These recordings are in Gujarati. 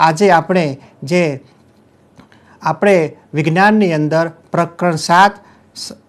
આજે આપણે જે આપણે વિજ્ઞાનની અંદર પ્રકરણ સાત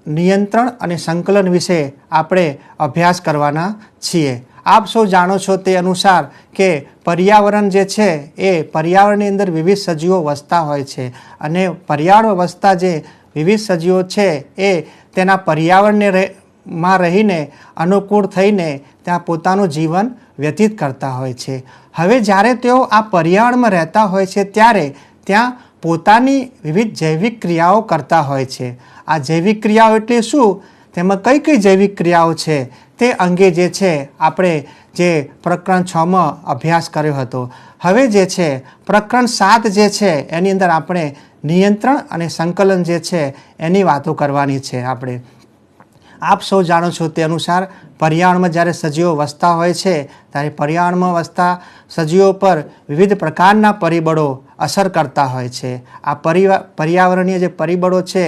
નિયંત્રણ અને સંકલન વિશે આપણે અભ્યાસ કરવાના છીએ. આપ સૌ જાણો છો તે અનુસાર કે પર્યાવરણ જે છે એ પર્યાવરણની અંદર વિવિધ સજીવો વસતા હોય છે અને પર્યાવરણ વસતા જે વિવિધ સજીવો છે એ તેના પર્યાવરણને માં રહીને, અનુકૂળ થઈને ત્યાં પોતાનું જીવન વ્યતીત કરતા હોય છે. હવે જ્યારે તેઓ આ પર્યાવરણમાં રહેતા હોય છે, ત્યારે ત્યાં પોતાની વિવિધ જૈવિક ક્રિયાઓ કરતા હોય છે. આ જૈવિક ક્રિયાઓ એટલે શું? તેમાં કઈ કઈ જૈવિક ક્રિયાઓ છે? તે અંગે જે છે, આપણે જે પ્રકરણ છમાં અભ્યાસ કર્યો હતો. હવે જે છે, પ્રકરણ સાત જે છે, એની અંદર આપણે નિયંત્રણ અને સંકલન જે છે, એની વાતો કરવાની છે આપણે. આપ સૌ જાણો છો તે અનુસાર પર્યાવરણમાં જ્યારે સજીવો વસતા હોય છે, ત્યારે પર્યાવરણમાં વસતા સજીવો પર વિવિધ પ્રકારના પરિબળો અસર કરતા હોય છે. આ પર્યાવરણીય જે પરિબળો છે,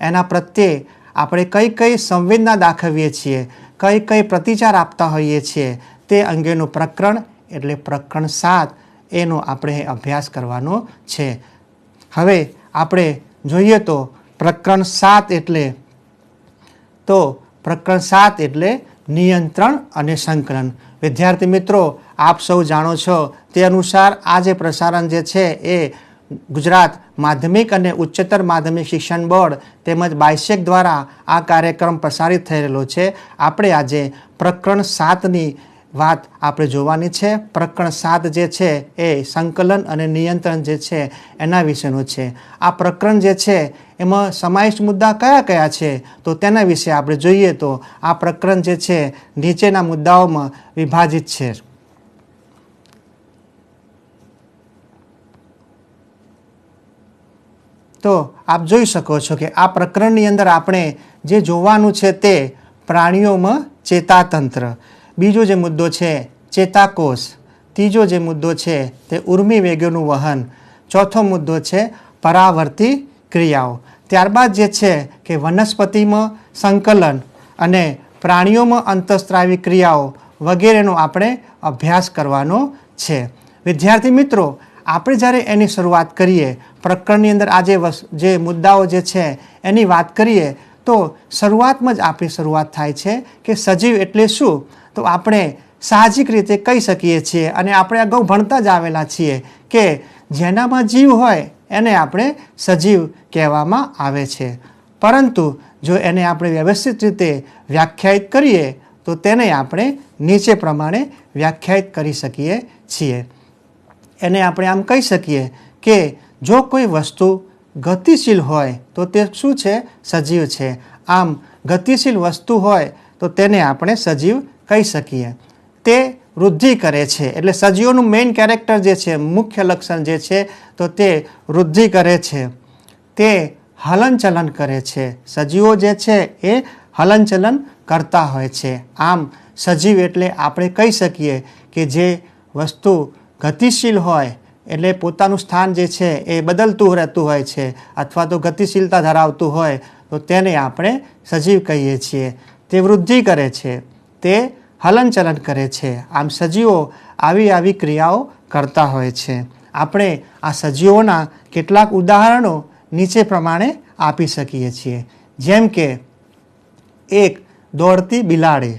એના પ્રત્યે આપણે કઈ કઈ સંવેદના દાખવીએ છીએ, કઈ કઈ પ્રતિચાર આપતા હોઈએ છીએ, તે અંગેનું પ્રકરણ એટલે પ્રકરણ સાત એનો આપણે અભ્યાસ કરવાનો છે. હવે આપણે જોઈએ તો પ્રકરણ સાત એટલે તો પ્રકરણ સાત એટલે નિયંત્રણ અને સંકલન. વિદ્યાર્થી મિત્રો, આપ સૌ જાણો છો તે અનુસાર આ જે પ્રસારણ જે છે એ ગુજરાત માધ્યમિક અને ઉચ્ચતર માધ્યમિક શિક્ષણ બોર્ડ તેમજ બાયસેક દ્વારા આ કાર્યક્રમ પ્રસારિત રહેલો છે. આપણે આજે પ્રકરણ સાતની વાત આપણે જોવાની છે. પ્રકરણ સાત જે છે એ સંકલન અને નિયંત્રણ જે છે એના વિશેનું છે. આ પ્રકરણ જે છે એમાં સમાવિષ્ટ મુદ્દા કયા કયા છે? તો તેના વિશે આપણે જોઈએ તો આ પ્રકરણ જે છે નીચેના મુદ્દાઓમાં વિભાજિત છે. તો આપ જોઈ શકો છો કે આ પ્રકરણની અંદર આપણે જે જોવાનું છે તે પ્રાણીઓમાં ચેતાતંત્ર. બીજો જે મુદ્દો છે ચેતાકોષ ત્રીજો જે મુદ્દો છે, તે ઉર્મી વેગોનું વહન, ચોથો મુદ્દો છે, પરાવર્તી ક્રિયાઓ. ત્યારબાદ જે છે કે વનસ્પતિમાં સંકલન અને પ્રાણીઓમાં અંતઃસ્ત્રાવી ક્રિયાઓ વગેરેનો આપણે અભ્યાસ કરવાનો છે. વિદ્યાર્થી મિત્રો, આપણે જ્યારે એની શરૂઆત કરીએ, પ્રકરણની અંદર આજે જે મુદ્દાઓ જે છે, એની વાત કરીએ, તો શરૂઆતમાં જ આપણી શરૂઆત થાય છે કે સજીવ એટલે શું? તો આપણે સાહજિક રીતે કહી શકીએ છીએ અને આપણે અગાઉ ભણતા જ આવેલા છીએ કે જેનામાં જીવ હોય એને આપણે સજીવ કહેવામાં આવે છે. પરંતુ જો એને આપણે વ્યવસ્થિત રીતે વ્યાખ્યાયિત કરીએ, તો તેને આપણે નીચે પ્રમાણે વ્યાખ્યાયિત કરી શકીએ છીએ. એને આપણે આમ કહી શકીએ કે જો કોઈ વસ્તુ ગતિશીલ હોય, તો તે શું છે? સજીવ છે. આમ ગતિશીલ વસ્તુ હોય, તો તેને આપણે સજીવ કહી શકીએ. તે વૃદ્ધિ કરે છે. એટલે સજીવોનું મેઇન કેરેક્ટર જે છે, મુખ્ય લક્ષણ જે છે, તો તે વૃદ્ધિ કરે છે. તે હલનચલન કરે છે. સજીવો જે છે, એ હલનચલન કરતા હોય છે. આમ સજીવ એટલે આપણે કહી શકીએ કે જે વસ્તુ ગતિશીલ હોય, એટલે પોતાનું સ્થાન જે છે, એ બદલતું રહેતું હોય છે, અથવા તો ગતિશીલતા ધરાવતું હોય, તો તેને આપણે સજીવ કહીએ છીએ. તે વૃદ્ધિ કરે છે. તે હલનચલન કરે છે. આમ સજીવો આવી આવી ક્રિયાઓ કરતા હોય છે. આપણે આ સજીવોના કેટલાક ઉદાહરણો નીચે પ્રમાણે આપી શકીએ છીએ. જેમ કે, એક દોડતી બિલાડી.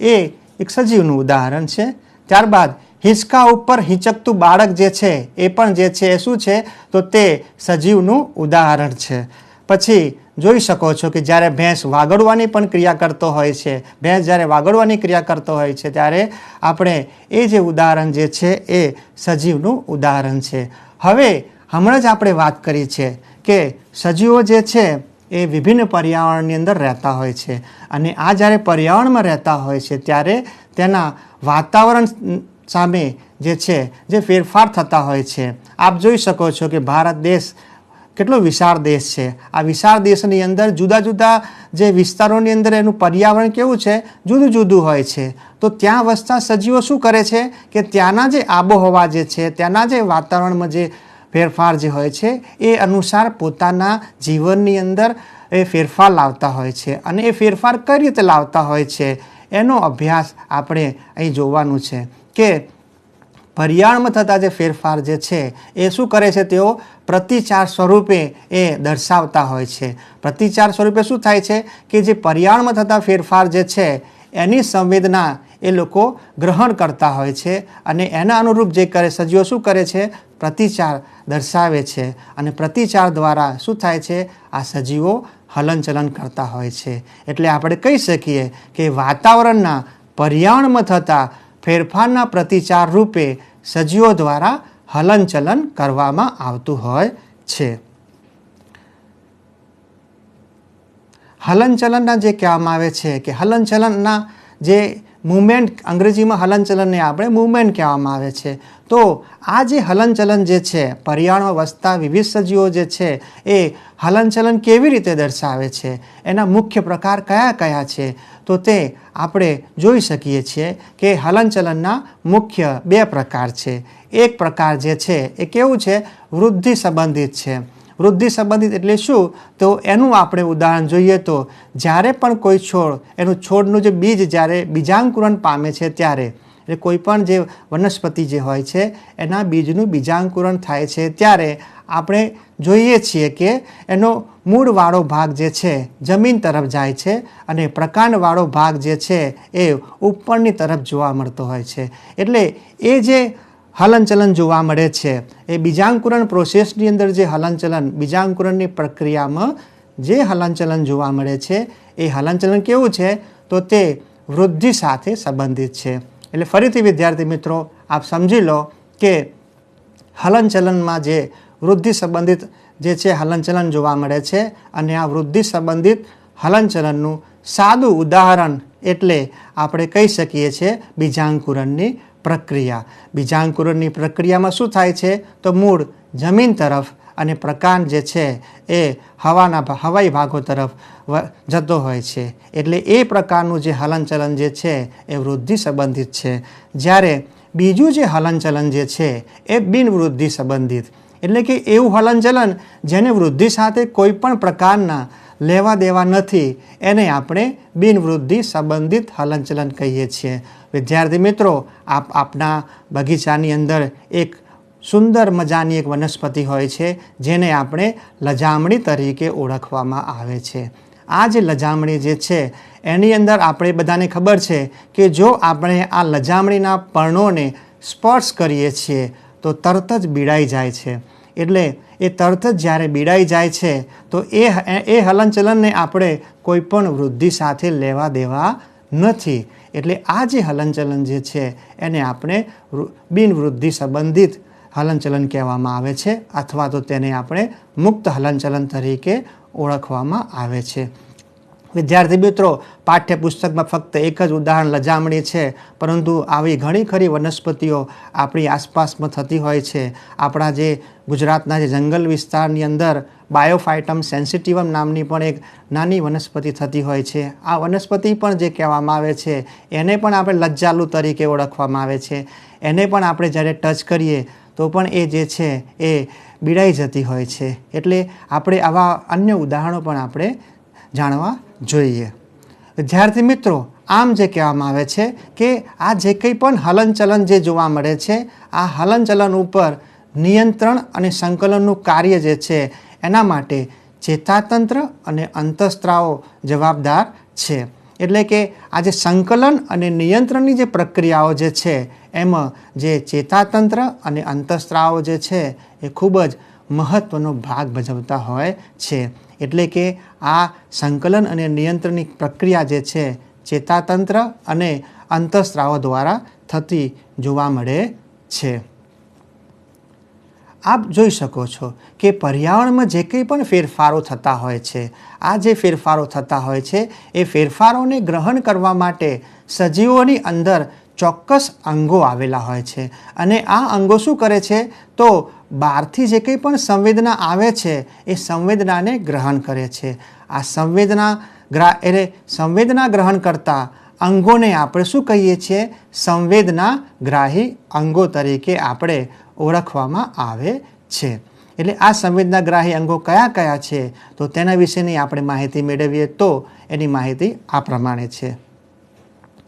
એ એક સજીવનું ઉદાહરણ છે. ત્યારબાદ હિંચકા ઉપર હિંચકતું બાળક જે છે, એ પણ જે છે, એ શું છે? તો તે સજીવનું ઉદાહરણ છે. પછી જોઈ શકો છો કે જ્યારે ભેંસ વાગડવાની પણ ક્રિયા કરતો હોય છે, ભેંસ જ્યારે વાગડવાની ક્રિયા કરતો હોય છે, ત્યારે આપણે એ જે ઉદાહરણ જે છે એ સજીવનું ઉદાહરણ છે. હવે હમણાં જ આપણે વાત કરી છે કે સજીવો જે છે એ વિભિન્ન પર્યાવરણની અંદર રહેતા હોય છે અને આ જ્યારે પર્યાવરણમાં રહેતા હોય છે, ત્યારે તેના વાતાવરણ સામે જે છે જે ફેરફાર થતા હોય છે. આપ જોઈ શકો છો કે ભારત દેશ કેટલો વિશાળ દેશ છે? આ વિશાળ દેશની અંદર જુદા જુદા જે વિસ્તારોની અંદર એનું પર્યાવરણ કેવું છે? જુદું જુદું હોય છે. તો ત્યાં વસતા સજીવો શું કરે છે? કે ત્યાંના જે આબોહવા જે છે, ત્યાંના જે વાતાવરણમાં જે ફેરફાર જે હોય છે, એ અનુસાર પોતાના જીવનની અંદર એ ફેરફાર લાવતા હોય છે. અને એ ફેરફાર કઈ રીતે લાવતા હોય છે? એનો અભ્યાસ આપણે અહીં જોવાનું છે કે પર્યાણમાં થતા જે ફેરફાર જે છે, એ શું કરે છે તેઓ પ્રતિચાર સ્વરૂપે એ દર્શાવતા હોય છે. પ્રતિચાર સ્વરૂપે શું થાય છે કે જે પરિયાણમાં થતા ફેરફાર જે છે, એની સંવેદના એ લોકો ગ્રહણ કરતા હોય છે અને એના અનુરૂપ જે કરે, સજીવો શું કરે છે? પ્રતિચાર દર્શાવે છે અને પ્રતિચાર દ્વારા શું થાય છે? આ સજીવો હલનચલન કરતા હોય છે. એટલે આપણે કહી શકીએ કે વાતાવરણના પર્યાવરણમાં થતા ફેરફારના પ્રતિચાર રૂપે સજીવો દ્વારા હલનચલન કરવામાં આવતું હોય છે. હલનચલનના જે કહેવામાં આવે છે કે હલનચલનના જે મુવમેન્ટ અંગ્રેજીમાં હલનચલનને આપણે મુવમેન્ટ કહેવામાં આવે છે. તો આ જે હલનચલન જે છે પર્યાવરણમાં વસતા વિવિધ સજીવો જે છે, એ હલનચલન કેવી રીતે દર્શાવે છે? એના મુખ્ય પ્રકાર કયા કયા છે? તો તે આપણે જોઈ શકીએ છીએ કે હલનચલનના મુખ્ય બે પ્રકાર છે. એક પ્રકાર જે છે, એ કેવું છે? વૃદ્ધિ સંબંધિત છે. વૃદ્ધિ સંબંધિત એટલે શું? તો એનું આપણે ઉદાહરણ જોઈએ તો જ્યારે પણ કોઈ છોડ, એનું છોડનું જે બીજ જ્યારે બીજાંકુરણ પામે છે ત્યારે, એટલે કોઈ પણ જે વનસ્પતિ જે હોય છે, એના બીજનું બીજાંકુરણ થાય છે ત્યારે આપણે જોઈએ છીએ કે એનો મૂળવાળો ભાગ જે છે, જમીન તરફ જાય છે અને પ્રકાંડવાળો ભાગ જે છે એ ઉપરની તરફ જોવા મળતો હોય છે. એટલે એ જે હલનચલન જોવા મળે છે. એ બીજાંકુરણ પ્રોસેસની અંદર જે હલનચલન, બીજાંકુરણની પ્રક્રિયામાં જે હલનચલન જોવા મળે છે, એ હલનચલન કેવું છે? તો તે વૃદ્ધિ સાથે સંબંધિત છે. એટલે ફરીથી વિદ્યાર્થી મિત્રો, આપ સમજી લો કે હલનચલનમાં જે વૃદ્ધિ સંબંધિત જે છે હલનચલન જોવા મળે છે અને આ વૃદ્ધિ સંબંધિત હલનચલનનું સાદું ઉદાહરણ એટલે આપણે કહી શકીએ છીએ બીજાંકુરણની પ્રક્રિયા. બીજાંકુરણની પ્રક્રિયામાં શું થાય છે? તો મૂળ જમીન તરફ અને પ્રકાંડ જે છે એ હવાના હવાઈ ભાગો તરફ જતો હોય છે. એટલે એ પ્રકારનું જે હલનચલન જે છે એ વૃદ્ધિ સંબંધિત છે. જ્યારે બીજું જે હલનચલન જે છે એ બિનવૃદ્ધિ સંબંધિત. એટલે કે એવું હલનચલન જેને વૃદ્ધિ સાથે કોઈ પણ પ્રકારના લેવા દેવા નથી. એને આપણે બિનવૃદ્ધિ સંબંધિત હલનચલન કહીએ છીએ. વિદ્યાર્થી મિત્રો, આપ આપના બગીચાની અંદર એક સુંદર મજાની એક વનસ્પતિ હોય છે, જેને આપણે લજામણી તરીકે ઓળખવામાં આવે છે. આ જે લજામણી જે છે, એની અંદર આપણે બધાને ખબર છે કે જો આપણે આ લજામણીના પર્ણોને સ્પર્શ કરીએ છીએ, તો તરત જ બીડાઈ જાય છે. એટલે એ તરત જ જ્યારે બીડાઈ જાય છે, તો એ એ હલનચલનને આપણે કોઈ પણ વૃદ્ધિ સાથે લેવા દેવા નથી. એટલે આ જે હલનચલન જે છે, એને આપણે બિનવૃદ્ધિ સંબંધિત હલનચલન કહેવામાં આવે છે, અથવા તો તેને આપણે મુક્ત હલનચલન તરીકે ઓળખવામાં આવે છે. વિદ્યાર્થી મિત્રો, પાઠ્યપુસ્તકમાં ફક્ત એક જ ઉદાહરણ લજામણી છે, પરંતુ આવી ઘણી ખરી વનસ્પતિઓ આપણી આસપાસમાં થતી હોય છે. આપણા જે ગુજરાતના જે જંગલ વિસ્તારની અંદર બાયોફાઇટમ સેન્સિટિવમ નામની પણ એક નાની વનસ્પતિ થતી હોય છે. આ વનસ્પતિ પણ જે કહેવામાં આવે છે, એને પણ આપણે લજ્જાલુ તરીકે ઓળખવામાં આવે છે. એને પણ આપણે જ્યારે ટચ કરીએ, તો પણ એ જે છે, એ બીડાઈ જતી હોય છે. એટલે આપણે આવા અન્ય ઉદાહરણો પણ આપણે જાણવા જોઈએ. વિદ્યાર્થી મિત્રો, આમ જે કહેવામાં આવે છે કે આ જે કંઈ પણ હલનચલન જે જોવા મળે છે, આ હલનચલન ઉપર નિયંત્રણ અને સંકલનનું કાર્ય જે છે, એના માટે ચેતાતંત્ર અને અંતસ્ત્રાવો જવાબદાર છે. એટલે કે આ જે સંકલન અને નિયંત્રણની જે પ્રક્રિયાઓ જે છે, એમાં જે ચેતાતંત્ર અને અંતસ્ત્રાવો જે છે, એ ખૂબ જ મહત્ત્વનો ભાગ ભજવતા હોય છે. એટલે કે આ સંકલન અને નિયંત્રણની પ્રક્રિયા જે છે, ચેતાતંત્ર અને અંતઃસ્ત્રાવ દ્વારા થતી જોવા મળે છે. આપ જોઈ શકો છો કે પર્યાવરણમાં જે કંઈ પણ ફેરફારો થતા હોય છે, આ જે ફેરફારો થતા હોય છે, એ ફેરફારોને ગ્રહણ કરવા માટે સજીવોની અંદર ચોક્કસ અંગો આવેલા હોય છે. અને આ અંગો શું કરે છે? તો બહારથી જે કંઈ પણ સંવેદના આવે છે, એ સંવેદનાને ગ્રહણ કરે છે. આ સંવેદના ગ્રા, એટલે સંવેદના ગ્રહણ કરતા અંગોને આપણે શું કહીએ છીએ? સંવેદના ગ્રાહી અંગો તરીકે આપણે ઓળખવામાં આવે છે. એટલે આ સંવેદનાગ્રાહી અંગો કયા કયા છે? તો તેના વિશેની આપણે માહિતી મેળવીએ તો એની માહિતી આ પ્રમાણે છે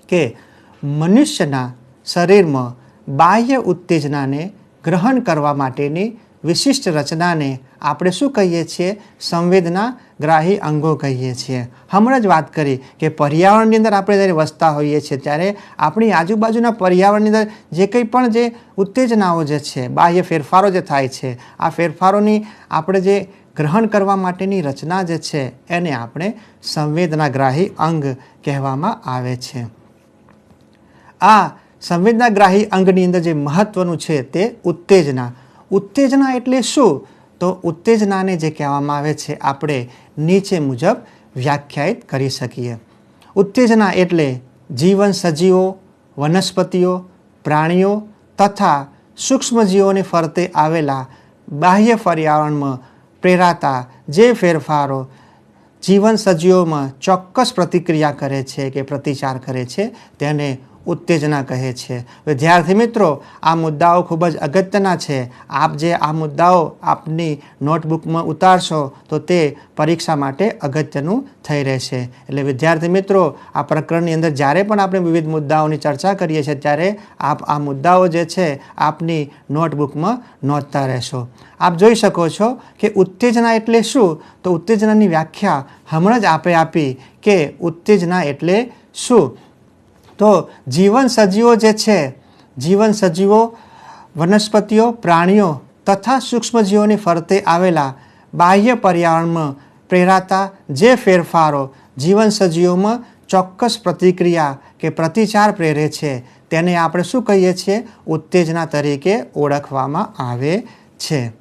કે મનુષ્યના શરીરમાં બાહ્ય ઉત્તેજનાને ગ્રહણ કરવા માટેની વિશિષ્ટ રચનાને આપણે શું કહીએ છીએ? સંવેદના ગ્રાહી અંગો કહીએ છીએ. હમણાં જ વાત કરી કે પર્યાવરણની અંદર આપણે જ્યારે વસતા હોઈએ છીએ, ત્યારે આપણી આજુબાજુના પર્યાવરણની અંદર જે કંઈ પણ જે ઉત્તેજનાઓ જે છે, બાહ્ય ફેરફારો જે થાય છે, આ ફેરફારોની આપણે જે ગ્રહણ કરવા માટેની રચના જે છે, એને આપણે સંવેદનાગ્રાહી અંગ કહેવામાં આવે છે. આ સંવેદનાગ્રાહી અંગની અંદર જે મહત્વનું છે તે ઉત્તેજના. ઉત્તેજના એટલે શું? તો ઉત્તેજનાને જે કહેવામાં આવે છે, આપણે નીચે મુજબ વ્યાખ્યાયિત કરી શકીએ. ઉત્તેજના એટલે જીવન સજીવો, વનસ્પતિઓ, પ્રાણીઓ તથા સૂક્ષ્મજીવોની ફરતે આવેલા બાહ્ય પર્યાવરણમાં પ્રેરાતા જે ફેરફારો જીવન સજીવોમાં ચોક્કસ પ્રતિક્રિયા કરે છે કે પ્રતિચાર કરે છે, તેને ઉત્તેજના કહે છે. વિદ્યાર્થી મિત્રો, આ મુદ્દાઓ ખૂબ જ અગત્યના છે. આપ જે આ મુદ્દાઓ આપની નોટબુકમાં ઉતારશો, તો તે પરીક્ષા માટે અગત્યનું થઈ રહેશે. એટલે વિદ્યાર્થી મિત્રો, આ પ્રકરણની અંદર જ્યારે પણ આપણે વિવિધ મુદ્દાઓની ચર્ચા કરીએ છીએ, ત્યારે આપ આ મુદ્દાઓ જે છે, આપની નોટબુકમાં નોંધતા રહેશો. આપ જોઈ શકો છો કે ઉત્તેજના એટલે શું? તો ઉત્તેજનાની વ્યાખ્યા હમણાં જ આપે આપી કે ઉત્તેજના એટલે શું? તો જીવન સજીવો જે છે, જીવન સજીવો, વનસ્પતિઓ, પ્રાણીઓ તથા સૂક્ષ્મજીવોની ફરતે આવેલા બાહ્ય પર્યાવરણમાં પ્રેરાતા જે ફેરફારો જીવન સજીવોમાં ચોક્કસ પ્રતિક્રિયા કે પ્રતિચાર પ્રેરે છે તેને આપણે શું કહીએ છીએ? ઉત્તેજના તરીકે ઓળખવામાં આવે છે.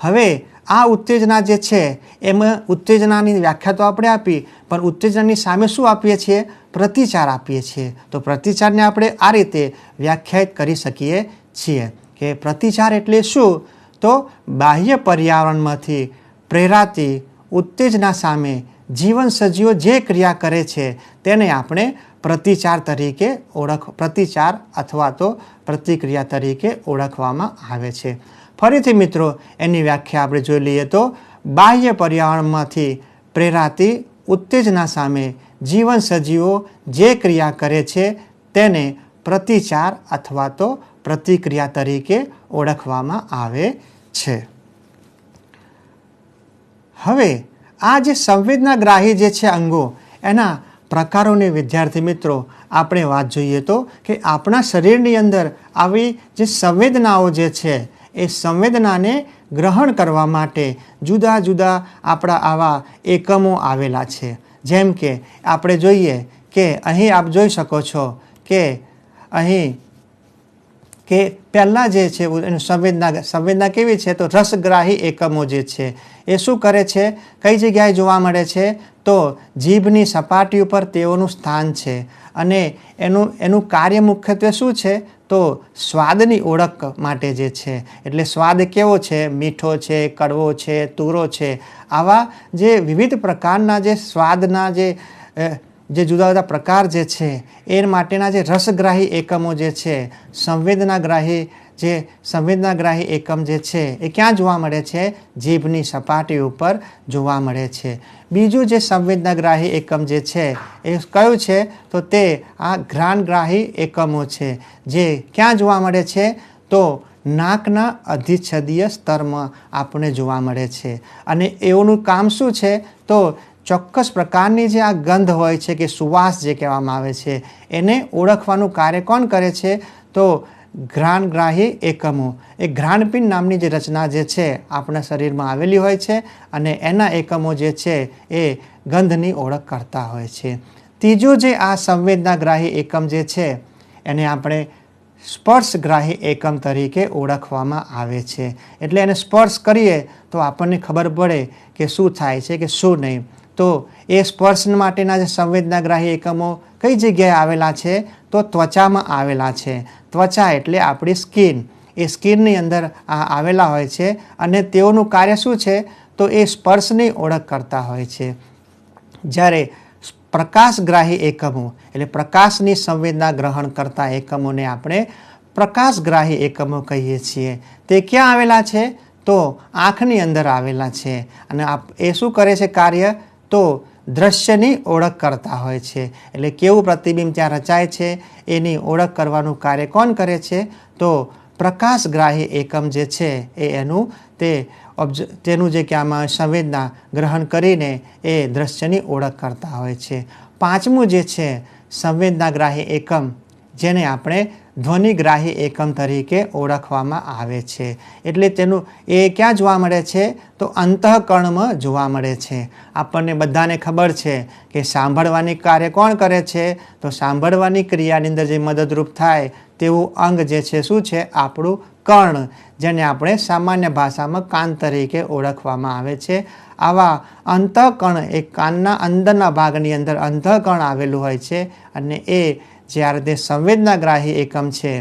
હવે આ ઉત્તેજના જે છે, એમાં ઉત્તેજનાની વ્યાખ્યા તો આપણે આપી, પણ ઉત્તેજનાની સામે શું આપીએ છીએ? પ્રતિચાર આપીએ છીએ. તો પ્રતિચારને આપણે આ રીતે વ્યાખ્યાયિત કરી શકીએ છીએ કે પ્રતિચાર એટલે શું? તો બાહ્ય પર્યાવરણમાંથી પ્રેરાતી ઉત્તેજના સામે જીવન સજીવો જે ક્રિયા કરે છે તેને આપણે પ્રતિચાર તરીકે ઓળખ, પ્રતિચાર અથવા તો પ્રતિક્રિયા તરીકે ઓળખવામાં આવે છે. ફરીથી મિત્રો, એની વ્યાખ્યા આપણે જોઈ લઈએ તો બાહ્ય પર્યાવરણમાંથી પ્રેરાતી ઉત્તેજના સામે જીવન સજીવો જે ક્રિયા કરે છે તેને પ્રતિચાર અથવા તો પ્રતિક્રિયા તરીકે ઓળખવામાં આવે છે. હવે આ જે સંવેદનાગ્રાહી જે છે અંગો, એના પ્રકારોને વિદ્યાર્થી મિત્રો, આપણે વાત જોઈએ તો કે આપણા શરીરની અંદર આવી જે સંવેદનાઓ જે છે, એ સંવેદનાને ગ્રહણ કરવા માટે જુદા જુદા આપણા આવા એકમો આવેલા છે. જેમ કે આપણે જોઈએ કે અહીં આપ જોઈ શકો છો કે અહીં કે પહેલાં જે છે એનું સંવેદના સંવેદના કેવી છે? તો રસગ્રાહી એકમો જે છે, એ શું કરે છે? કઈ જગ્યાએ જોવા મળે છે? તો જીભની સપાટી ઉપર તેઓનું સ્થાન છે. અને એનું એનું કાર્ય મુખ્યત્વે શું છે? તો સ્વાદની ઓળખ માટે જે છે. એટલે સ્વાદ કેવો છે? મીઠો છે, કડવો છે, તુરો છે. આવા જે વિવિધ પ્રકારના જે સ્વાદના જે જે જુદા જુદા પ્રકાર જે છે, એ માટેના જે રસગ્રાહી એકમો જે છે, સંવેદનાગ્રાહી જે સંવેદનાગ્રાહી એકમ જે છે, એ ક્યાં જોવા મળે છે? જીભની સપાટી ઉપર જોવા મળે છે. બીજું જે સંવેદનાગ્રાહી એકમ જે છે, એ કયું છે? તો તે આ ઘ્રાણગ્રાહી એકમો છે, જે ક્યાં જોવા મળે છે? તો નાકના અધિચ્છદીય સ્તરમાં આપણને જોવા મળે છે. અને એઓનું કામ શું છે? તો ચોક્કસ પ્રકારની જે આ ગંધ હોય છે કે સુવાસ જે કહેવામાં આવે છે, એને ઓળખવાનું કાર્ય કોણ કરે છે? તો ઘ્રાણગ્રાહી એકમો. એ ઘ્રાણપિંડ નામની જે રચના જે છે, આપણા શરીરમાં આવેલી હોય છે અને એના એકમો જે છે એ ગંધની ઓળખ કરતા હોય છે. ત્રીજું જે આ સંવેદનાગ્રાહી એકમ જે છે, એને આપણે સ્પર્શગ્રાહી એકમ તરીકે ઓળખવામાં આવે છે. એટલે એને સ્પર્શ કરીએ તો આપણને ખબર પડે કે શું થાય છે કે શું નહીં. તો એ સ્પર્શ માટેના જે સંવેદનાગ્રાહી એકમો કઈ જગ્યાએ આવેલા છે? તો ત્વચામાં આવેલા છે. ત્વચા એટલે આપણી સ્કિન. એ સ્કિનની અંદર આવેલા હોય છે અને તેઓનું કાર્ય શું છે? તો એ સ્પર્શની ઓળખ કરતા હોય છે. જ્યારે પ્રકાશગ્રાહી એકમો એટલે પ્રકાશની સંવેદના ગ્રહણ કરતા એકમોને આપણે પ્રકાશગ્રાહી એકમો કહીએ છીએ. તે ક્યાં આવેલા છે? તો આંખની અંદર આવેલા છે. અને એ શું કરે છે કાર્ય? તો દ્રશ્યની ઓળખ કરતા હોય છે. એટલે કેવું પ્રતિબિંબ ત્યાં રચાય છે? એની ઓળખ કરવાનું કાર્ય કોણ કરે છે? તો પ્રકાશગ્રાહી એકમ જે છે એ એનું તે ઓબ્જ તેનું જે કે આમાં સંવેદના ગ્રહણ કરીને એ દ્રશ્યની ઓળખ કરતા હોય છે. પાંચમું જે છે સંવેદનાગ્રાહી એકમ જેને આપણે ધ્વનિગ્રાહી એકમ તરીકે ઓળખવામાં આવે છે. એટલે તેનું એ ક્યાં જોવા મળે છે? તો અંતઃકરણમાં જોવા મળે છે. આપણને બધાને ખબર છે કે સાંભળવાની કાર્ય કોણ કરે છે? તો સાંભળવાની ક્રિયાની અંદર જે મદદરૂપ થાય તેવું અંગ જે છે શું છે? આપણું કર્ણ, જેને આપણે સામાન્ય ભાષામાં કાન તરીકે ઓળખવામાં આવે છે. આવા અંતઃકર્ણ એ કાનના અંદરના ભાગની અંદર અંતઃકર્ણ આવેલું હોય છે અને એ જ્યારે તે સંવેદનાગ્રાહી એકમ છે,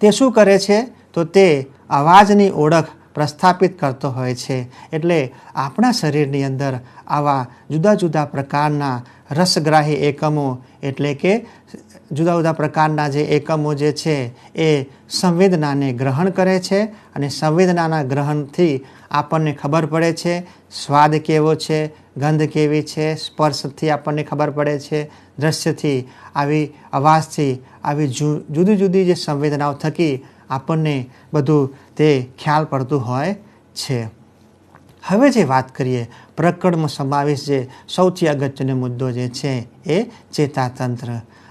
તે શું કરે છે? તો તે અવાજની ઓળખ પ્રસ્થાપિત કરતો હોય છે. એટલે આપણા શરીરની અંદર આવા જુદા જુદા પ્રકારના રસગ્રાહી એકમો, એટલે કે જુદા જુદા પ્રકારના જે એકમો જે છે, એ સંવેદનાને ગ્રહણ કરે છે અને સંવેદનાના ગ્રહણથી આપણને ખબર પડે છે, સ્વાદ કેવો છે, ગંધ કેવી છે, સ્પર્શથી આપણને ખબર પડે છે દ્રશ્યથી આવી અવાજથી આવી જુદી જુદી જે સંવેદનાઓ થકી આપણને બધું તે ખ્યાલ પડતું હોય છે. હવે જે વાત કરીએ પ્રકરણમાં સમાવેશ જે સૌથી અગત્યનો મુદ્દો જે છે એ ચેતાતંત્ર.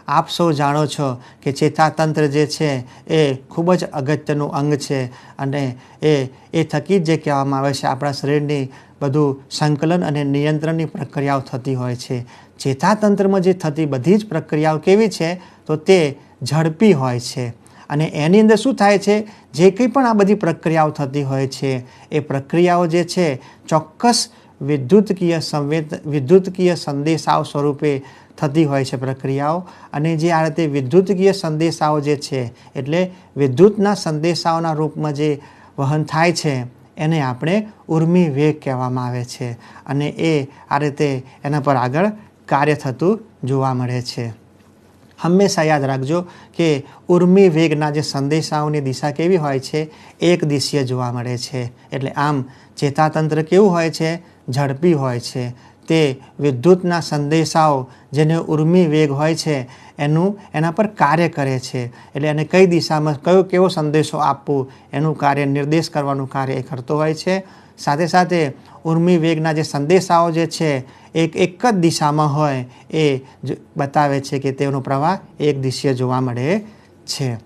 આપ સૌ જાણો છો કે ચેતાતંત્ર જે છે એ ખૂબ જ અગત્યનું અંગ છે અને એ એ થકી જ જે કહેવામાં આવે છે, આપણા શરીરની બધું સંકલન અને નિયંત્રણની પ્રક્રિયાઓ થતી હોય છે. ચેતાતંત્રમાં જે થતી બધી જ પ્રક્રિયાઓ કેવી છે, તો તે ઝડપી હોય છે. અને એની અંદર શું થાય છે, જે કંઈ પણ આ બધી પ્રક્રિયાઓ થતી હોય છે, એ પ્રક્રિયાઓ જે છે, ચોક્કસ વિદ્યુતકીય સંવેદ, વિદ્યુતકીય સંદેશાઓ સ્વરૂપે થતી હોય છે પ્રક્રિયાઓ. અને જે આ રીતે વિદ્યુતકીય સંદેશાઓ જે છે, એટલે વિદ્યુતના સંદેશાઓના રૂપમાં જે વહન થાય છે, એને આપણે ઉર્મી વેગ કહેવામાં આવે છે. અને એ આ રીતે એના પર આગળ કાર્ય થતું જોવા મળે છે. હંમેશા યાદ રાખજો કે ઉર્મી વેગના જે સંદેશાઓની દિશા કેવી હોય છે, એક દિશીય જોવા મળે છે. એટલે આમ ચેતાતંત્ર કેવું હોય છે? ઝડપી હોય છે. તે વિદ્યુતના સંદેશાઓ જેને ઉર્મી વેગ હોય છે, એનું એના પર કાર્ય કરે છે. એટલે એને કઈ દિશામાં કયો કેવો સંદેશો આપવો, એનું કાર્ય નિર્દેશ કરવાનું કાર્ય એ કરતો હોય છે. સાથે સાથે ઉર્મી વેગના જે સંદેશાઓ જે છે, એક એક જ દિશામાં હોય એ બતાવે છે કે તેનો પ્રવાહ એક દિશીય જોવા મળે છે.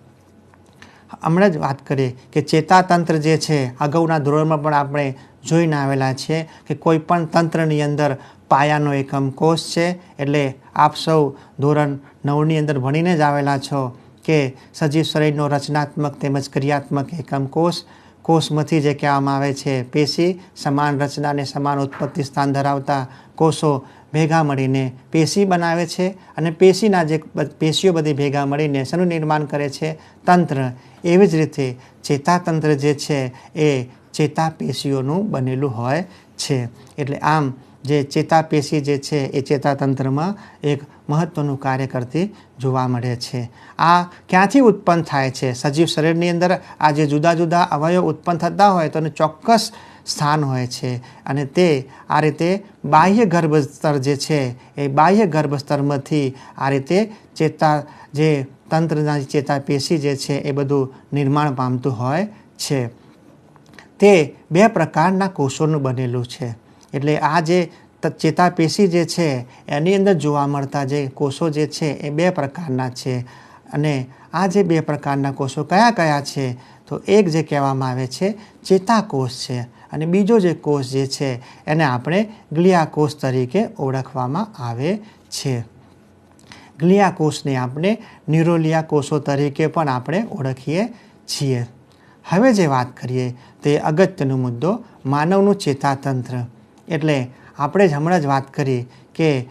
હમણાં જ વાત કરીએ કે ચેતાતંત્ર જે છે, અગાઉના ધોરણમાં પણ આપણે જોઈને આવેલા છે કે કોઈ પણ તંત્રની અંદર પાયાનો એકમ કોષ છે, એટલે આપ સૌ ધોરણ નવની અંદર ભણીને જ આવેલા છો કે સજીવ શરીરનો રચનાત્મક તેમજ ક્રિયાત્મક એકમ કોષ કોષમાંથી જે કહેવામાં આવે છે, પેશી સમાન રચના અને સમાન ઉત્પત્તિ સ્થાન ધરાવતા કોષો ભેગા મળીને પેશી બનાવે છે અને પેશીના જે પેશીઓ બધી ભેગા મળીને શેનું નિર્માણ કરે છે? તંત્ર. એવી જ રીતે ચેતાતંત્ર જે છે, એ ચેતાપેશીઓનું બનેલું હોય છે. એટલે આમ જે ચેતાપેશી જે છે એ ચેતાતંત્રમાં એક મહત્ત્વનું કાર્ય કરતી જોવા મળે છે. આ ક્યાંથી ઉત્પન્ન થાય છે? સજીવ શરીરની અંદર આ જે જુદા જુદા અવયવ ઉત્પન્ન થતા હોય તો ચોક્કસ સ્થાન હોય છે અને તે આ રીતે બાહ્ય ગર્ભસ્તર જે છે એ બાહ્ય ગર્ભસ્તરમાંથી આ રીતે ચેતા જે તંત્રના ચેતાપેશી જે છે એ બધું નિર્માણ પામતું હોય છે. તે બે પ્રકારના કોષોનું બનેલું છે. એટલે આ જે ચેતાપેશી જે છે, એની અંદર જોવા મળતા જે કોષો જે છે, એ બે પ્રકારના છે. અને આ જે બે પ્રકારના કોષો કયા કયા છે, તો એક જે કહેવામાં આવે છે, ચેતાકોષ છે. અને બીજો જે કોષ જે છે, એને આપણે ગ્લિયાકોષ તરીકે ઓળખવામાં આવે છે. ગ્લિયાકોષને આપણે ન્યુરોલિયા કોષો તરીકે પણ આપણે ઓળખીએ છીએ. હવે જે વાત કરીએ, તે અગત્યનો મુદ્દો માનવનું ચેતાતંત્ર. એટલે આપણે જ હમણાં જ વાત કરી કે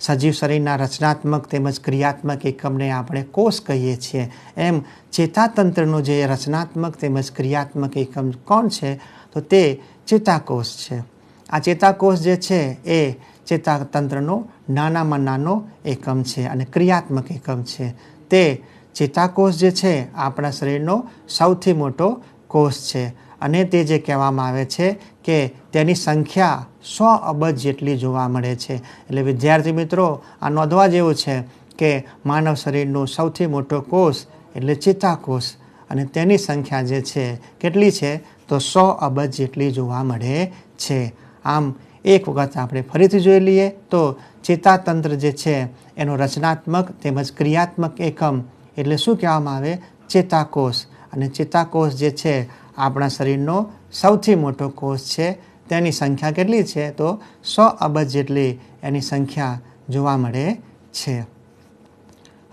સજીવ શરીરના રચનાત્મક તેમજ ક્રિયાત્મક એકમને આપણે કોષ કહીએ છીએ. એમ ચેતાતંત્રનો જે રચનાત્મક તેમજ ક્રિયાત્મક એકમ કોણ છે? તો તે ચેતાકોષ છે. આ ચેતાકોષ જે છે એ ચેતાતંત્રનો નાનામાં નાનો એકમ છે અને ક્રિયાત્મક એકમ છે. તે ચેતાકોષ જે છે આપણા શરીરનો સૌથી મોટો કોષ છે. અને તે જે કહેવામાં આવે છે કે તેની સંખ્યા સો અબજ જેટલી જોવા મળે છે. એટલે વિદ્યાર્થી મિત્રો, આ નોંધવા જેવું છે કે માનવ શરીરનો સૌથી મોટો કોષ એટલે ચેતાકોષ અને તેની સંખ્યા જે છે કેટલી છે? તો સો અબજ જેટલી જોવા મળે છે. આમ એક વખત આપણે ફરીથી જોઈ લઈએ તો ચેતાતંત્ર જે છે એનો રચનાત્મક તેમજ ક્રિયાત્મક એકમ એટલે શું કહેવામાં આવે? ચેતાકોષ અને ચેતાકોષ જે છે આપણા શરીરનો સૌથી મોટો કોષ છે, તેની સંખ્યા કેટલી છે? તો સો અબજ જેટલી એની સંખ્યા જોવા મળે છે.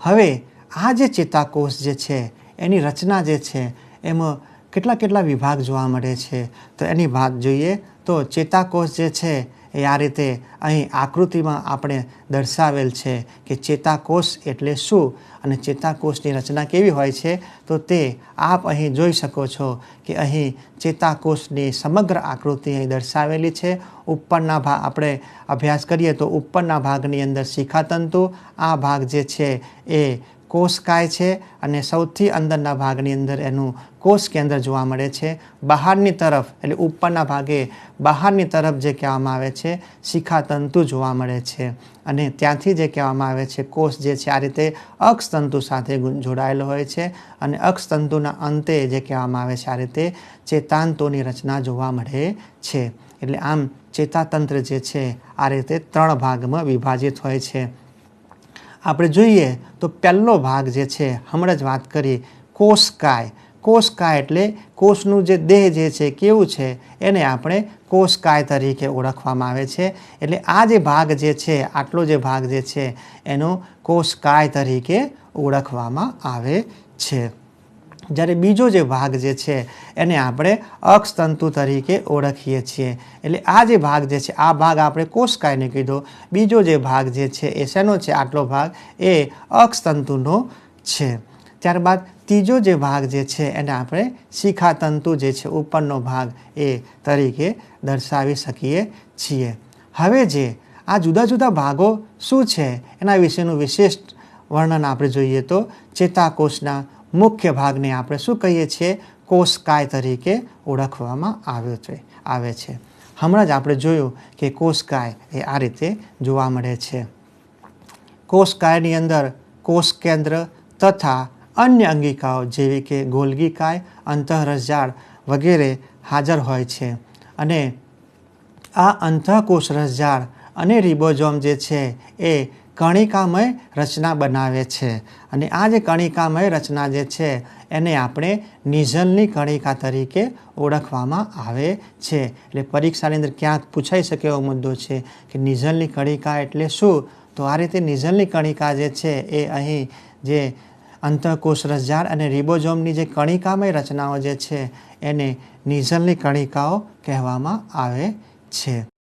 હવે આ જે ચેતાકોષ જે છે, એની રચના જે છે, એમાં કેટલા કેટલા વિભાગ જોવા મળે છે? તો એની વાત જોઈએ તો ચેતાકોષ જે છે એ આ રીતે અહીં આકૃતિમાં આપણે દર્શાવેલ છે કે ચેતાકોષ એટલે શું અને ચેતાકોષની રચના કેવી હોય છે, તો તે આપ અહીં જોઈ શકો છો કે અહીં ચેતાકોષની સમગ્ર આકૃતિ અહીં દર્શાવેલી છે. ઉપરના ભાગ આપણે અભ્યાસ કરીએ તો ઉપરના ભાગની અંદર શિખાતંતુ, આ ભાગ જે છે એ કોષકાય છે અને સૌથી અંદરના ભાગની અંદર એનું કોષ કેન્દ્ર જોવા મળે છે. બહારની તરફ, એટલે ઉપરના ભાગે, બહારની તરફ જે કહેવામાં આવે છે, શિખાતંતુ જોવા મળે છે. અને ત્યાંથી જે કહેવામાં આવે છે, કોષ જે છે, આ રીતે અક્ષતંતુ સાથે જોડાયેલો હોય છે. અને અક્ષતંતુના અંતે જે કહેવામાં આવે છે, આ રીતે ચેતાંતોની રચના જોવા મળે છે. એટલે આમ ચેતાતંત્ર જે છે, આ રીતે ત્રણ ભાગમાં વિભાજિત હોય છે. આપણે જોઈએ તો પહેલો ભાગ જે છે, હમણાં જ વાત કરી કોષકાય કોષકાય એટલે કોષનું જે દેહ જે છે, કેવું છે, એને આપણે કોષકાય તરીકે ઓળખવામાં આવે છે. એટલે આ જે ભાગ જે છે, આટલો જે ભાગ જે છે, એનો કોષકાય તરીકે ઓળખવામાં આવે છે. જ્યારે બીજો જે ભાગ જે છે, એને આપણે અક્ષતંતુ તરીકે ઓળખીએ છીએ. એટલે આ જે ભાગ જે છે, આ ભાગ આપણે કોષકાયને કીધો. બીજો જે ભાગ જે છે, એ શેનો છે? આટલો ભાગ. એ અક્ષતંતુનો છે. ત્યારબાદ ત્રીજો જે ભાગ જે છે, એને આપણે શિખાતંતુ જે છે, ઉપરનો ભાગ એ તરીકે દર્શાવી શકીએ છીએ. હવે જે આ જુદા જુદા ભાગો શું છે? એના વિશેનું વિશિષ્ટ વર્ણન આપણે જોઈએ તો ચેતાકોષના મુખ્ય ભાગને આપણે શું કહીએ છીએ? કોષકાય તરીકે ઓળખવામાં આવ્યો છે, આવે છે. હમણાં જ આપણે જોયું કે કોષકાય એ આ રીતે જોવા મળે છે. કોષકાયની અંદર કોષ કેન્દ્ર તથા અન્ય અંગિકાઓ જેવી કે ગોલગીકાય અંતઃરસજાળ વગેરે હાજર હોય છે. અને આ અંતઃકોષ રસજાળ અને રિબોઝોમ જે છે એ કણિકામય રચના બનાવે છે. અને આ જે કણિકામય રચના જે છે, એને આપણે નિઝલની કણિકા તરીકે ઓળખવામાં આવે છે. એટલે પરીક્ષાની અંદર ક્યાંક પૂછાઈ શકે એવો મુદ્દો છે કે નિઝલની કણિકા એટલે શું? તો આ રીતે નિઝલની કણિકા જે છે, એ અહીં જે અંતઃકોષ રસજાળ અને રિબોઝોમની જે કણિકામય રચનાઓ જે છે, એને નિઝલની કણિકાઓ કહેવામાં આવે છે.